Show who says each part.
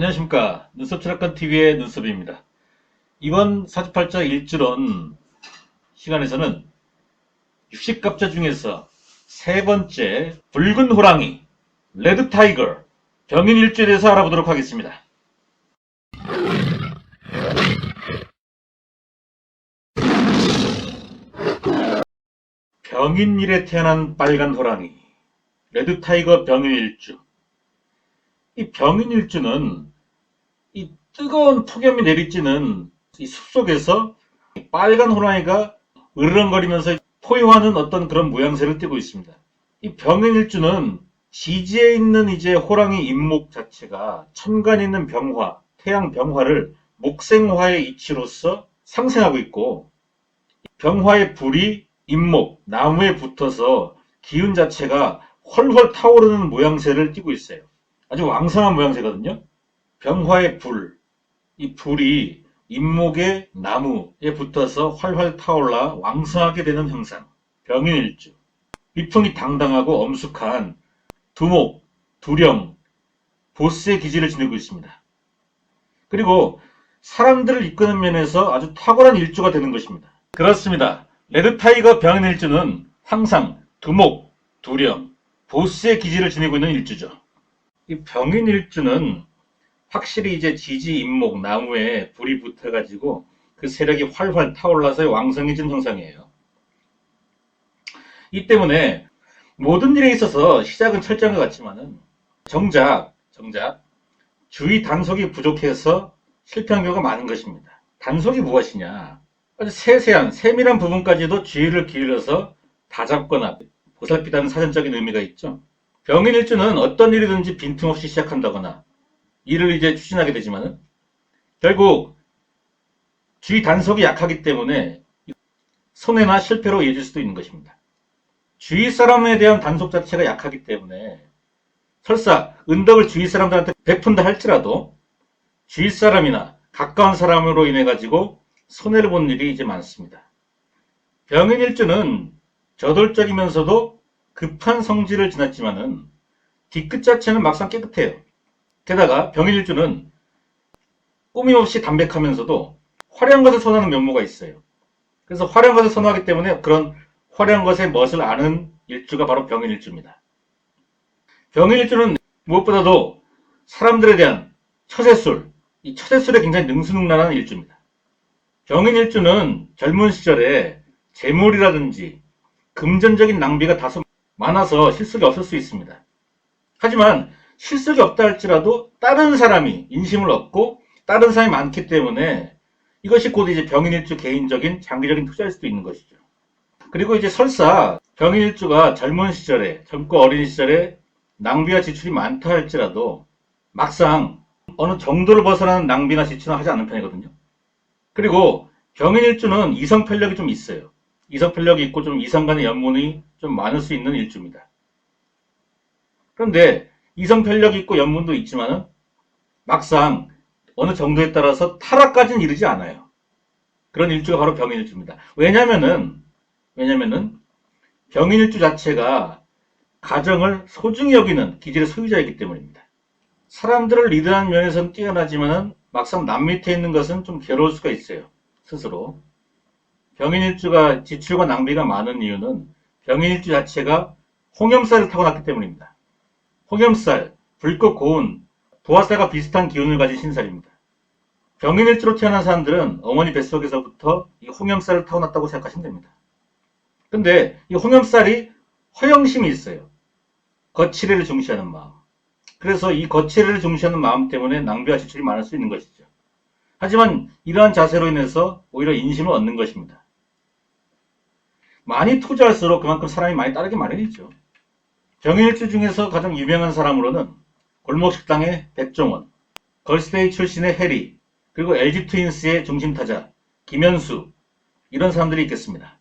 Speaker 1: 안녕하십니까. 눈썹 철학관 TV의 눈썹입니다. 이번 사주팔자 일주론 시간에서는 60갑자 중에서 세 번째 붉은 호랑이, 레드 타이거, 병인 일주에 대해서 알아보도록 하겠습니다. 병인일에 태어난 빨간 호랑이, 레드 타이거 병인 일주. 이 병인 일주는 이 뜨거운 폭염이 내리쬐는 이 숲속에서 이 빨간 호랑이가 으르렁거리면서 포효하는 어떤 그런 모양새를 띠고 있습니다. 이 병인 일주는 지지에 있는 이제 호랑이 잇목 자체가 천간에 있는 병화, 태양 병화를 목생화의 이치로서 상생하고 있고 병화의 불이 잇목, 나무에 붙어서 기운 자체가 훨훨 타오르는 모양새를 띠고 있어요. 아주 왕성한 모양새거든요. 병화의 불, 이 불이 잇목의 나무에 붙어서 활활 타올라 왕성하게 되는 형상, 병인일주. 위풍이 당당하고 엄숙한 두목, 두령, 보스의 기질을 지니고 있습니다. 그리고 사람들을 이끄는 면에서 아주 탁월한 일주가 되는 것입니다. 그렇습니다. 레드타이거 병인일주는 항상 두목, 두령, 보스의 기질을 지니고 있는 일주죠. 이 병인일주는 확실히 이제 지지 잇목 나무에 불이 붙어가지고 그 세력이 활활 타올라서 왕성해진 형상이에요. 이 때문에 모든 일에 있어서 시작은 철저한 것 같지만은 정작 정작 주의 단속이 부족해서 실패한 경우가 많은 것입니다. 단속이 무엇이냐? 아주 세세한 세밀한 부분까지도 주의를 기울여서 다잡거나 보살피다는 사전적인 의미가 있죠. 병인일주는 어떤 일이든지 빈틈없이 시작한다거나 일을 이제 추진하게 되지만은 결국 주의 단속이 약하기 때문에 손해나 실패로 이어질 수도 있는 것입니다. 주위 사람에 대한 단속 자체가 약하기 때문에 설사 은덕을 주위 사람들한테 베푼다 할지라도 주위 사람이나 가까운 사람으로 인해 가지고 손해를 본 일이 이제 많습니다. 병인일주는 저돌적이면서도 급한 성질을 지났지만은 뒤끝 자체는 막상 깨끗해요. 게다가 병일주는 꾸밈없이 담백하면서도 화려한 것을 선호하는 면모가 있어요. 그래서 화려한 것을 선호하기 때문에 그런 화려한 것의 멋을 아는 일주가 바로 병일주입니다. 병일주는 무엇보다도 사람들에 대한 처세술, 이 처세술에 굉장히 능수능란한 일주입니다. 병인일주는 젊은 시절에 재물이라든지 금전적인 낭비가 다소 많아서 실속이 없을 수 있습니다. 하지만 실속이 없다 할지라도 다른 사람이 인심을 얻고 다른 사람이 많기 때문에 이것이 곧 이제 병인일주 개인적인 장기적인 투자일 수도 있는 것이죠. 그리고 이제 설사 병인일주가 젊은 시절에 젊고 어린 시절에 낭비와 지출이 많다 할지라도 막상 어느 정도를 벗어나는 낭비나 지출은 하지 않는 편이거든요. 그리고 병인일주는 이성 편력이 좀 있어요. 이성 편력이 있고 좀 이성 간의 연문이 좀 많을 수 있는 일주입니다. 그런데 이성 편력이 있고 연문도 있지만은 막상 어느 정도에 따라서 타락까지는 이르지 않아요. 그런 일주가 바로 병인일주입니다. 왜냐면은, 왜냐면은 병인일주 자체가 가정을 소중히 여기는 기질의 소유자이기 때문입니다. 사람들을 리드하는 면에서는 뛰어나지만은 막상 남 밑에 있는 것은 좀 괴로울 수가 있어요. 스스로. 병인일주가 지출과 낭비가 많은 이유는 병인일주 자체가 홍염살을 타고났기 때문입니다. 홍염살, 불꽃 고운, 도화살과 비슷한 기운을 가진 신살입니다. 병인일주로 태어난 사람들은 어머니 뱃속에서부터 이 홍염살을 타고났다고 생각하시면 됩니다. 근데 이 홍염살이 허영심이 있어요. 거칠애를 중시하는 마음. 그래서 이 거칠애를 중시하는 마음 때문에 낭비와 지출이 많을 수 있는 것이죠. 하지만 이러한 자세로 인해서 오히려 인심을 얻는 것입니다. 많이 투자할수록 그만큼 사람이 많이 따르게 마련이죠. 병일주 중에서 가장 유명한 사람으로는 골목식당의 백종원, 걸스데이 출신의 해리, 그리고 LG 트윈스의 중심 타자 김현수 이런 사람들이 있겠습니다.